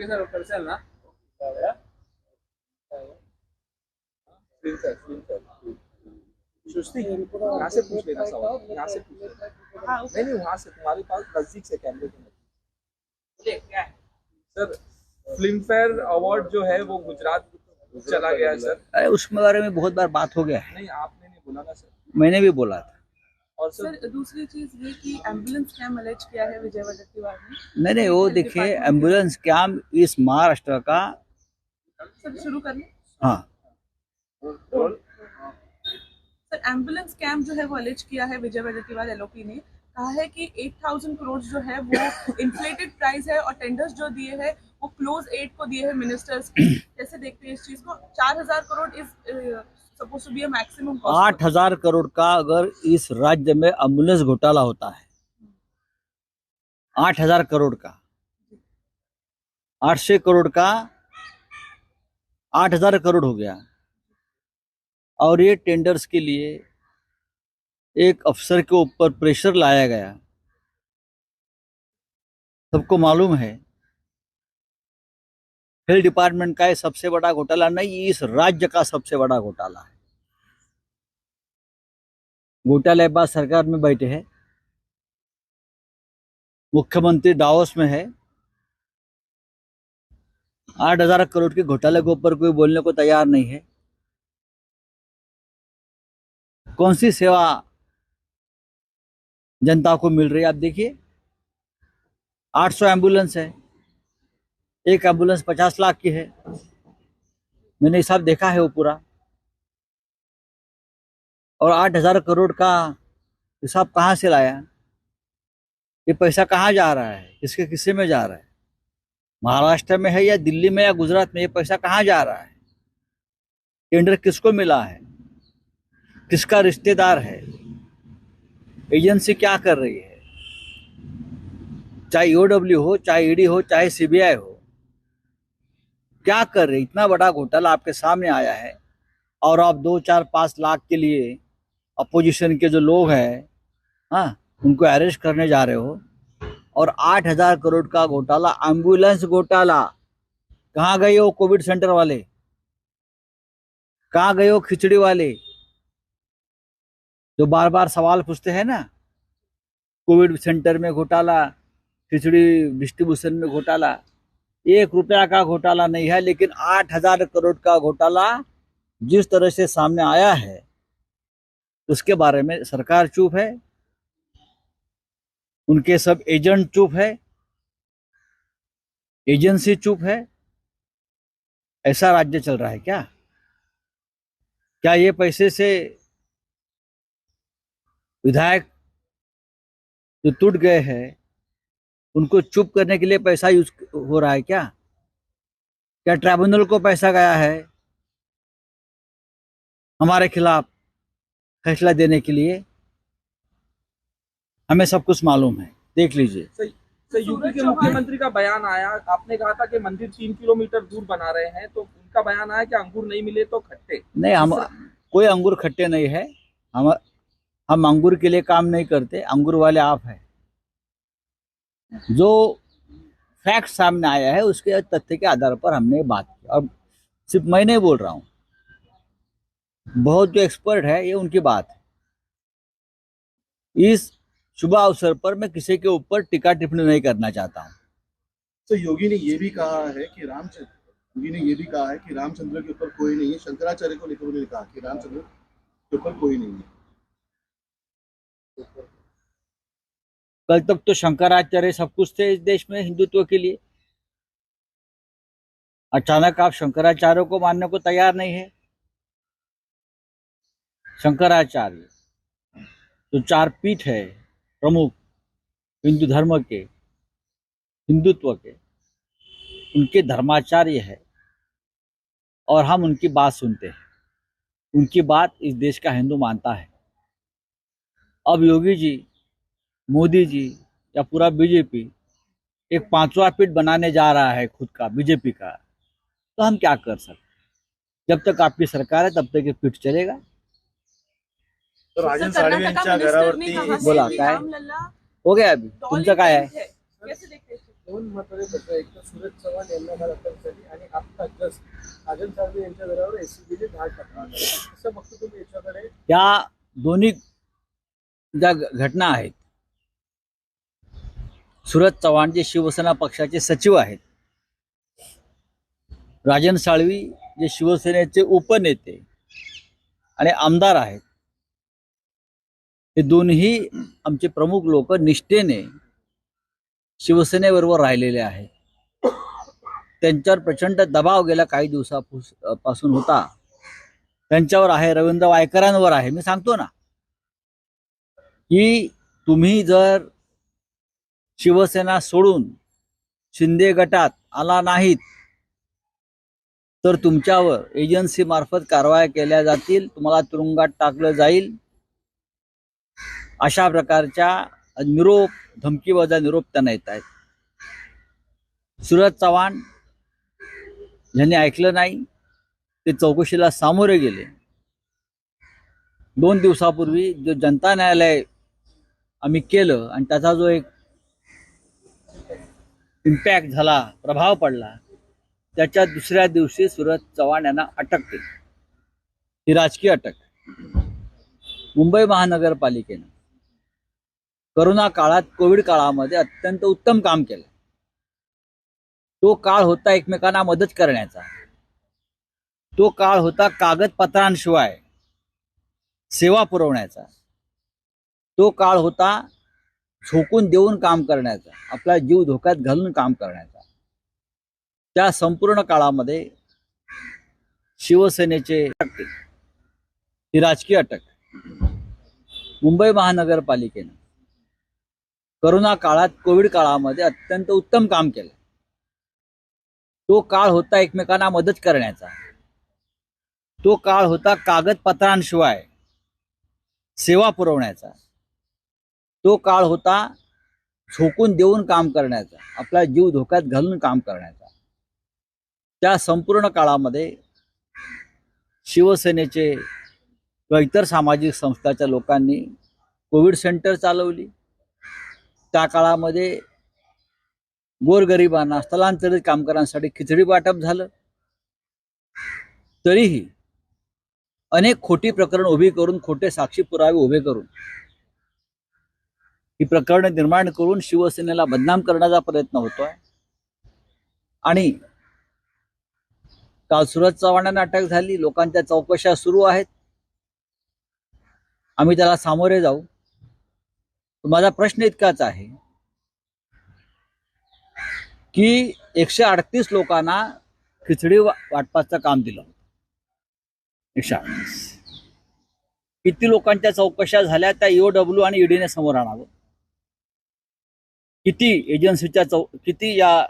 ठीक है सर करशाल ना सुस्ती यहाँ से पूछ लेना सवाल यहाँ से पूछ लेना नहीं नहीं वहाँ से तुम्हारे पास नज़दीक से कैमरे के सर फ़िल्म फेयर अवार्ड जो है वो गुजरात चला गया है सर अरे उसके बारे में बहुत बार बात हो गया है। नहीं आपने नहीं बोला ना सर मैंने भी बोला था। और सर सर दूसरी चीज़ ये कि एंबुलेंस अलेज किया है विजय वडेट्टीवार ने नहीं नहीं वो देखिए एंबुलेंस कैम्प इस महाराष्ट्र का सर शुरू कर लें हाँ सर एंबुलेंस स्कैम जो है वो अलेज किया है विजय वडेट्टीवार एलओपी ने। कहा है कि 8000 करोड़ जो है वो इन्फ्लेटेड प्राइस है और टेंडर्स जो दिए हैं वो क्लोज एट को दिए हैं मिनिस्टर्स कैसे देखते हैं इस चीज़ को। 4000 करोड़ इज़ मैक्सिमम आठ हज़ार करोड़ का अगर इस राज्य में एंबुलेंस घोटाला होता है आठ हज़ार करोड़ का आठ सौ करोड़ का आठ हज़ार करोड़ हो गया। और ये टेंडर्स के लिए एक अफसर के ऊपर प्रेशर लाया गया। सबको मालूम है हेल्थ डिपार्टमेंट का ये सबसे बड़ा घोटाला नहीं, इस राज्य का सबसे बड़ा घोटाला है। घोटाले बाद सरकार में बैठे हैं। मुख्यमंत्री डावोस में है। आठ हज़ार करोड़ के घोटाले के ऊपर कोई बोलने को तैयार नहीं है। कौन सी सेवा जनता को मिल रही है, आप देखिए। 800 एंबुलेंस है। एक एंबुलेंस 50 लाख की है। मैंने हिसाब देखा है वो पूरा। और आठ हज़ार करोड़ का हिसाब कहाँ से लाया? ये पैसा कहाँ जा रहा है? किसके किस्से में जा रहा है? महाराष्ट्र में है या दिल्ली में या गुजरात में? ये पैसा कहाँ जा रहा है? टेंडर किसको मिला है? किसका रिश्तेदार है? एजेंसी क्या कर रही है? चाहे ईओडब्ल्यू हो, चाहे ईडी हो, चाहे सीबीआई हो क्या कर रही इतना बड़ा घोटाला आपके सामने आया है और आप दो, चार, पाँच लाख के लिए अपोजिशन के जो लोग हैं हाँ उनको अरेस्ट करने जा रहे हो और आठ हज़ार करोड़ का घोटाला एंबुलेंस घोटाला। कहाँ गए हो कोविड सेंटर वाले? कहाँ गए हो खिचड़ी वाले? जो बार बार सवाल पूछते हैं ना, कोविड सेंटर में घोटाला, खिचड़ी डिस्ट्रीब्यूशन में घोटाला। एक रुपया का घोटाला नहीं है, लेकिन आठ हज़ार करोड़ का घोटाला जिस तरह से सामने आया है, उसके बारे में सरकार चुप है, उनके सब एजेंट चुप है, एजेंसी चुप है, ऐसा राज्य चल रहा है क्या? क्या ये पैसे से विधायक जो टूट गए हैं उनको चुप करने के लिए पैसा यूज़ हो रहा है क्या? क्या ट्राइब्यूनल को पैसा गया है? हमारे खिलाफ फैसला देने के लिए हमें सब कुछ मालूम है। देख लीजिए। सही यूपी के मुख्यमंत्री का बयान आया। आपने कहा था कि मंदिर तीन किलोमीटर दूर बना रहे हैं तो उनका बयान आया कि अंगूर नहीं मिले तो खट्टे। नहीं हम कोई अंगूर खट्टे नहीं है। हम हम अंगूर के लिए काम नहीं करते। अंगूर वाले आप हैं। जो फैक्ट सामने आया है, उसके तथ्य के आधार पर हमने बात की। और सिर्फ़ मैं नहीं बोल रहा हूँ। बहुत जो एक्सपर्ट है, ये उनकी बात है। इस शुभ अवसर पर मैं किसी के ऊपर टीका टिप्पणी नहीं करना चाहता हूँ। तो योगी ने ये भी कहा है कि रामचंद्र, योगी ने ये भी कहा है कि रामचंद्र के ऊपर कोई नहीं है। शंकराचार्य को लेकर उन्होंने कहा कि रामचंद्र के ऊपर कोई नहीं है। कल तक तो शंकराचार्य सब कुछ थे इस देश में हिंदुत्व के लिए। अचानक आप शंकराचार्य को मानने को तैयार नहीं है? शंकराचार्य, जो चार पीठ है, प्रमुख हिंदू धर्म के, हिंदुत्व के, उनके धर्माचार्य है और हम उनकी बात सुनते हैं। उनकी बात इस देश का हिंदू मानता है। अब योगी जी मोदी जी या पूरा बीजेपी एक पांचवा पीठ बनाने जा रहा है खुद का बीजेपी का तो हम क्या कर सकते जब तक आपकी सरकार है तब तक ये पीठ चलेगा। तर राजन साळवे यांच्या घरावरती बोला, काय? हो? गया अभी तुमचं काय आहे कैसे देखते दोन महत्वाचे प्रश्न एक तर सूरज चव्हाण यांना काल अटक आणि आता जस्ट राजन साळवे यांच्या घरावर एसीबीने धाड टाकला कसं बघतो तुम्ही याच्याकडे. या दोन्ही ज्या घटना आहेत सुरज चव्हाण जे शिवसेना पक्षाचे सचिव आहेत. राजन साळवी जे शिवसेनेचे उपनेते आणि आमदार आहेत. हे दोन्ही आमचे प्रमुख लोक निष्ठेने शिवसेनेबरोबर राहिलेले आहेत. त्यांच्यावर प्रचंड दबाव गेला काही दिवसापासून होता. त्यांच्यावर आहे रवींद्र वायकरांवर आहे. मी सांगतो ना की तुम्ही जर शिवसेना सोडून शिंदे गटात आला नाहीत तर तुमच्यावर एजन्सी मार्फत कारवाया केल्या जातील तुम्हाला तुरुंगात टाकलं जाईल. अशा प्रकारच्या निरोप धमकीवजा निरोप त्यांना येत आहेत. सुरज चव्हाण यांनी ऐकलं नाही ते चौकशीला सामोरे गेले. दोन दिवसापूर्वी जो जनता न्यायालय आम्ही केलं आणि त्याचा जो एक इम्पॅक्ट झाला प्रभाव पडला त्याच्या दुसऱ्या दिवशी सुरज चव्हाण यांना अटक केली ही राजकीय अटक. मुंबई महानगरपालिकेनं करोना काळात कोविड काळामध्ये अत्यंत उत्तम काम केलं. तो काळ होता एकमेकांना मदत करण्याचा. तो काळ होता कागदपत्रांशिवाय सेवा पुरवण्याचा. तो काळ होता झोकून देऊन काम करण्याचा आपला जीव धोक्यात घालून काम करण्याचा. त्या संपूर्ण काळामध्ये शिवसेनेचे ही राजकीय अटक मुंबई महानगरपालिकेनं करोना काळात कोविड काळामध्ये अत्यंत उत्तम काम केलं. तो काळ होता एकमेकांना मदत करण्याचा. तो काळ होता कागदपत्रांशिवाय सेवा पुरवण्याचा. तो काळ होता झोकून देऊन काम करण्याचा आपला जीव धोक्यात घालून काम करण्याचा. त्या संपूर्ण काळामध्ये शिवसेनेचे किंवा इतर सामाजिक संस्थाच्या लोकांनी कोविड सेंटर चालवली. त्या काळामध्ये गोरगरिबांना स्थलांतरित कामगारांसाठी खिचडी वाटप झालं. तरीही अनेक खोटी प्रकरण उभी करून खोटे साक्षी पुरावे उभे करून ही प्रकरण निर्माण करून शिवसेनेला बदनाम करण्याचा प्रयत्न होतोय. आणि काल सुरज चव्हाणांना अटक झाली लोकांच्या चौकशा सुरू आहेत. आम्ही त्याला सामोरे जाऊ. माझा प्रश्न इतकाच आहे की एकशे अडतीस लोकांना खिचडी वाटपाचं काम दिलं. एकशे अडतीस. किती लोकांच्या चौकशा झाल्या त्या ईओडब्ल्यू आणि ईडीने समोर आणावं? किती एजन्सीच्या चौ किती या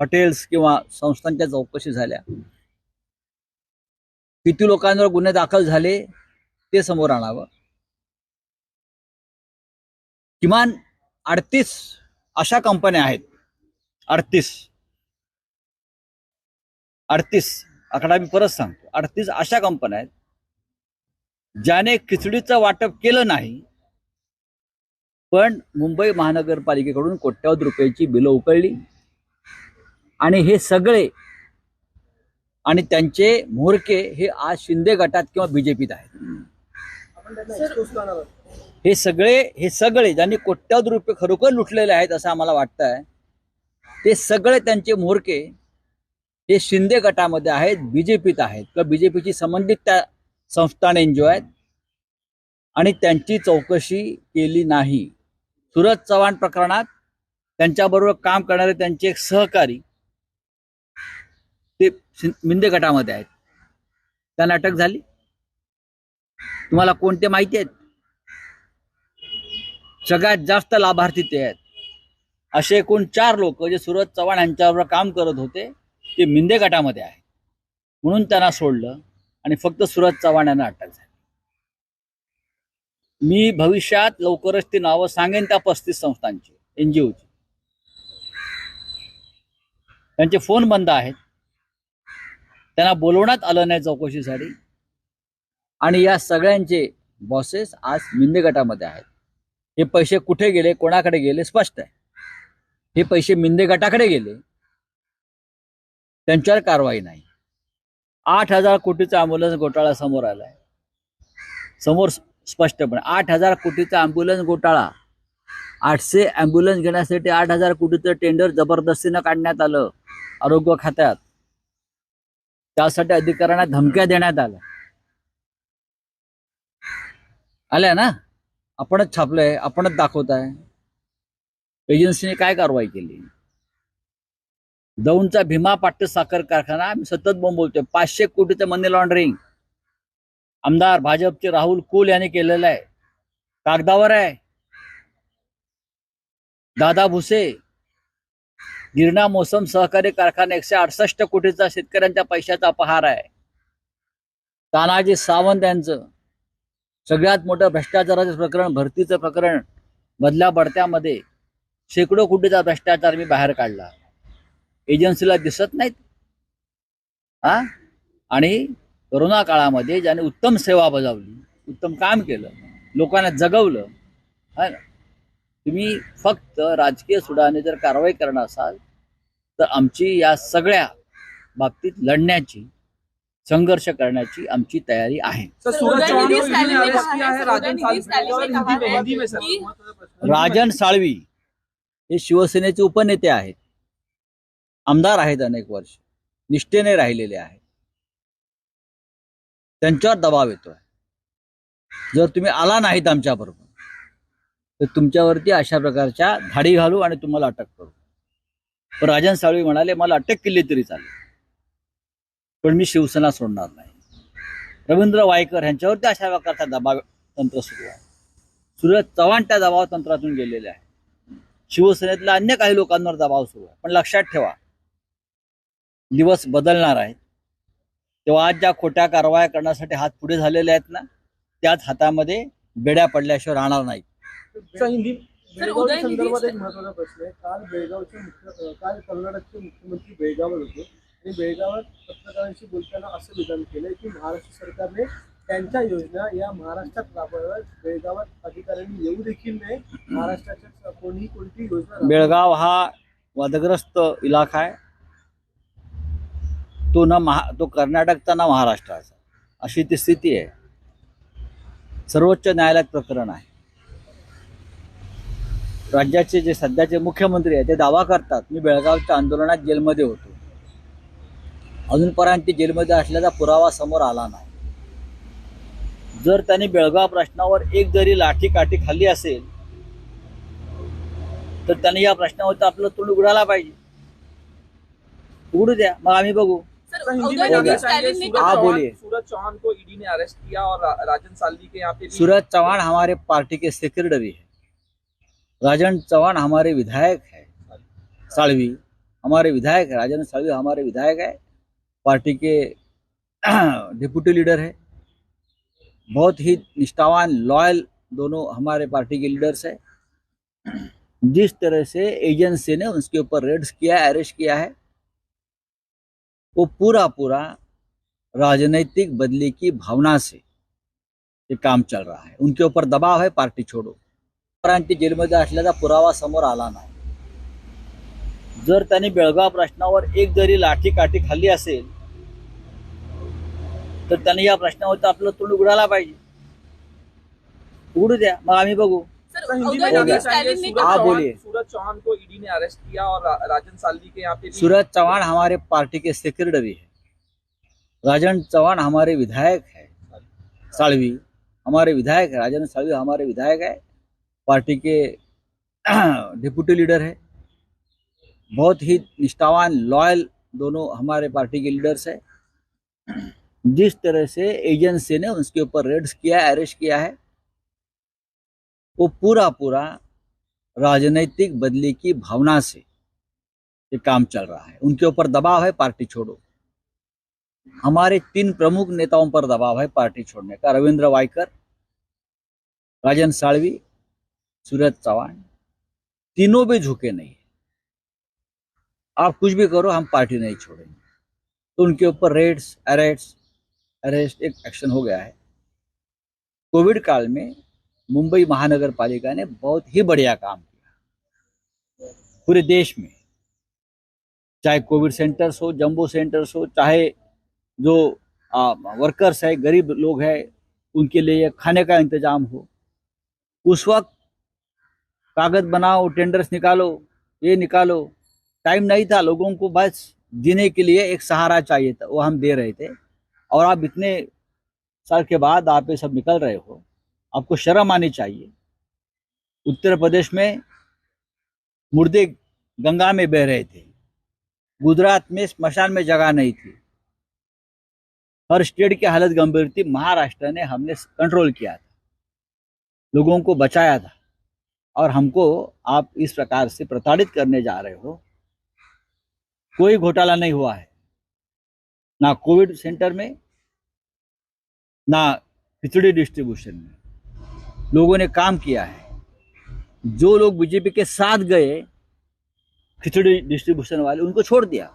हॉटेल्स किंवा संस्थांच्या चौकशी झाल्या? किती लोकांवर गुन्हे दाखल झाले? ते समोर आणावं. किमान अडतीस अशा कंपन्या आहेत. अडतीस. अडतीस. आकडा मी परत सांगतो. अडतीस अशा कंपन्या आहेत ज्याने खिचडीचं वाटप केलं नाही पण मुंबई महानगरपालिकेकडून कोट्यावधी रुपयाची बिलं उकळली. आणि हे सगळे आणि त्यांचे म्होरके हे आज शिंदे गटात किंवा बीजेपीत आहेत. हे सगळे हे सगळे ज्यांनी कोट्यावधी रुपये खरोखर लुटलेले आहेत असं आम्हाला वाटतंय ते सगळे त्यांचे म्होरके हे शिंदे गटामध्ये आहेत बीजेपीत आहेत. किंवा बीजेपीची संबंधित त्या संस्थान एनजीओ आहेत? आणि त्यांची चौकशी केली नाही. सुरज चव्हाण प्रकरणात त्यांच्याबरोबर काम करणारे त्यांचे एक सहकारी ते मिंदे गटामध्ये आहेत. त्यांना अटक झाली. तुम्हाला कोणते माहिती आहेत? सगळ्यात जास्त लाभार्थी ते आहेत. असे एकूण चार लोक जे सुरज चव्हाण यांच्याबरोबर काम करत होते ते मिंदे गटामध्ये आहेत. म्हणून त्यांना सोडलं आणि फक्त सुरज चव्हाण यांना अटक झाली. मी भविष्यात लवकरच ती नावं सांगेन त्या पस्तीस संस्थांची एनजीओची त्यांचे फोन बंद आहेत. त्यांना बोलवण्यात आलं नाही चौकशीसाठी. आणि या सगळ्यांचे बॉसेस आज मिंदे गटामध्ये आहेत. हे पैसे कुठे गेले कोणाकडे गेले स्पष्ट आहे. हे पैसे मिंदे गटाकडे गेले. त्यांच्यावर कारवाई नाही. आठ हजार कोटीचा अँब्युलन्स घोटाळा समोर आलाय. समोर स्पष्टपणे. आठ हजार कोटीचा अँब्युलन्स घोटाळा. आठशे ॲम्ब्युलन्स घेण्यासाठी आठ हजार कोटीचं टेंडर जबरदस्तीनं काढण्यात आलं आरोग्य खात्यात. त्यासाठी अधिकाऱ्यांना धमक्या देण्यात आल्या. आल्या ना? आपणच छापलंय आपणच दाखवत आहे एजन्सीने काय कारवाई केली? दौंडचा भीमा पाट्य साखर कारखाना मी सतत बोलतोय पाचशे कोटीचं मनी लॉन्ड्रिंग आमदार भाजपचे राहुल कुल यांनी केलेलं आहे. कागदावर आहे. दादा भुसे गिरणा मोसम सहकारी कारखाना एकशे अडसष्ट कोटीचा शेतकऱ्यांच्या पैशाचा अपहार आहे. तानाजी सावंत यांचं सगळ्यात मोठं भ्रष्टाचाराचं प्रकरण भरतीचं प्रकरण बदल्या बढत्यामध्ये शेकडो कोटीचा भ्रष्टाचार मी बाहेर काढला. एजन्सीला दिसत नाहीत. हा? आणि कोरोना काळामध्ये ज्याने उत्तम सेवा बजावली उत्तम काम केलं लोकांना जगवलं हा ना? तुम्ही फक्त राजकीय सुडाने जर कारवाई करणार असाल तर आमची या सगळ्या बाबतीत लढण्याची संघर्ष करण्याची आमची तयारी आहे. राजन साळवी हे शिवसेनेचे उपनेते आहेत. आमदार आहेत अनेक वर्ष. निष्ठेने राहिलेले आहेत. त्यांच्यावर दबाव येतोय. जर तुम्ही आला नाहीत आमच्याबरोबर तर तुमच्यावरती अशा प्रकारच्या धाडी घालू आणि तुम्हाला अटक करू. पण राजन साळवी म्हणाले मला अटक केली तरी चालेल. पण मी शिवसेना सोडणार नाही. रवींद्र वायकर यांच्यावरती अशा प्रकारचा दबाव तंत्र सुरू आहे. सूर्य चव्हाण त्या दबाव तंत्रातून गेलेले आहे शिवसेनेतल्या अन्य काही लोकांवर दबाव सुरू आहे. पण लक्षात ठेवा दिवस बदलणार आहेत. तेव्हा आज ज्या खोट्या कारवाया करण्यासाठी हात पुढे झालेले आहेत ना त्याच हातामध्ये बेड्या पडल्याशिवाय राहणार उदयनिधी संदर्भात एक महत्त्वाचा प्रश्न आहे. काल बेळगावचे मुख्य काल कर्नाटकचे मुख्यमंत्री बेळगावात होते. आणि बेळगावात पत्रकारांशी बोलताना असं विधान केलंय की महाराष्ट्र सरकारने त्यांच्या योजना या महाराष्ट्रात राबवाव्यात. बेळगावात अधिकाऱ्यांनी येऊ देखील नाही महाराष्ट्राच्या कोणीही कोणती योजना बेळगाव हा वादग्रस्त इलाका आहे. तो ना महा तो कर्नाटकचा ना महाराष्ट्राचा. अशी ती स्थिती आहे. सर्वोच्च न्यायालयात प्रकरण आहे. राज्याचे जे सध्याचे मुख्यमंत्री आहेत ते दावा करतात मी बेळगावच्या आंदोलनात जेलमध्ये होतो. अजूनपर्यंत ते जेलमध्ये असल्याचा पुरावा समोर आला नाही. जर त्यांनी बेळगाव प्रश्नावर एक जरी लाठी काठी खाल्ली असेल तर त्यांनी या प्रश्नावर आपलं तोंड उघडायला पाहिजे. उघडू द्या मग आम्ही बघू. सर हिंदी में हो हाँ, बोलिए। चौहान। सूरज चौहान को ईडी ने अरेस्ट किया और राजन साल्वी के यहाँ पे सूरज चौहान हमारे पार्टी के सेक्रेटरी है। राजन चौहान हमारे विधायक है। साळवी हमारे विधायक है। राजन साळवी हमारे विधायक है। पार्टी के डिप्यूटी लीडर है। बहुत ही निष्ठावान लॉयल दोनों हमारे पार्टी के लीडर्स है। जिस तरह से एजेंसी ने उसके ऊपर रेड्स किया है अरेस्ट किया है वो पूरा पूरा राजनीतिक बदले की भावना से ये काम चल रहा है। उनके ऊपर दबाव है, पार्टी छोड़ो। परंतु जेलमध्ये असल्याचा पुरावा समोर आला नाही जर त्यांनी बेळगाव प्रश्नावर एक जरी लाठी काठी खाल्ली असेल, तर त्यांनी या प्रश्नावर आपलं तोंड उघडायला पाहिजे. उघडू द्या, मग आम्ही बघू. हिंदी में हो बोलिए। चौहान सूरज चौहान को ईडी ने अरेस्ट किया और राजन साल्वी के यहाँ पे सूरज चौहान हमारे पार्टी के सेक्रेटरी है। राजन चौहान हमारे विधायक है। साळवी हमारे विधायक है। राजन साळवी हमारे विधायक है। पार्टी के डिप्यूटी लीडर है। बहुत ही निष्ठावान लॉयल दोनों हमारे पार्टी के लीडर्स है। जिस तरह से एजेंसी ने उसके ऊपर रेड्स किया है अरेस्ट किया है वो पूरा पूरा राजनीतिक बदली की भावना से ये काम चल रहा है। उनके ऊपर दबाव है, पार्टी छोड़ो। हमारे तीन प्रमुख नेताओं पर दबाव है पार्टी छोड़ने का। रविंद्र वायकर राजन साळवी, सूरज चौहान, तीनों भी झुके नहीं आप कुछ भी करो, हम पार्टी नहीं छोड़ेंगे। तो उनके ऊपर रेड्स अरेस्ट अरेस्ट एक एक्शन हो गया है। कोविड काल में मुंबई महानगर पालिका ने बहुत ही बढ़िया काम किया। पूरे देश में चाहे कोविड सेंटर्स हो जंबो सेंटर्स हो चाहे जो आ, वर्कर्स है गरीब लोग हैं उनके लिए खाने का इंतज़ाम हो। उस वक्त कागज़ बनाओ टेंडर्स निकालो ये निकालो। टाइम नहीं था लोगों को बस जीने के लिए एक सहारा चाहिए था वो हम दे रहे थे। और आप इतने साल के बाद आप ये सब निकल रहे हो। आपको शर्म आनी चाहिए। उत्तर प्रदेश में मुर्दे गंगा में बह रहे थे। गुजरात में स्मशान में जगह नहीं थी। हर स्टेट की हालत गंभीर थी। महाराष्ट्र ने हमने कंट्रोल किया था। लोगों को बचाया था। और हमको आप इस प्रकार से प्रताड़ित करने जा रहे हो। कोई घोटाला नहीं हुआ है। ना कोविड सेंटर में, ना खिचड़ी डिस्ट्रीब्यूशन में। लोगों ने काम किया है। जो लोग बीजेपी के साथ गए, खिचड़ी डिस्ट्रीब्यूशन वाले, उनको छोड़ दिया।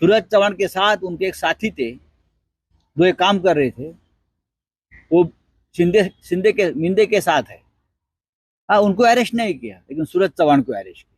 सूरज चौहान के साथ उनके एक साथी थे, जो एक काम कर रहे थे, वो शिंदे शिंदे के, मिंदे के साथ है। हाँ उनको अरेस्ट नहीं किया, लेकिन सूरज चौहान को अरेस्ट किया।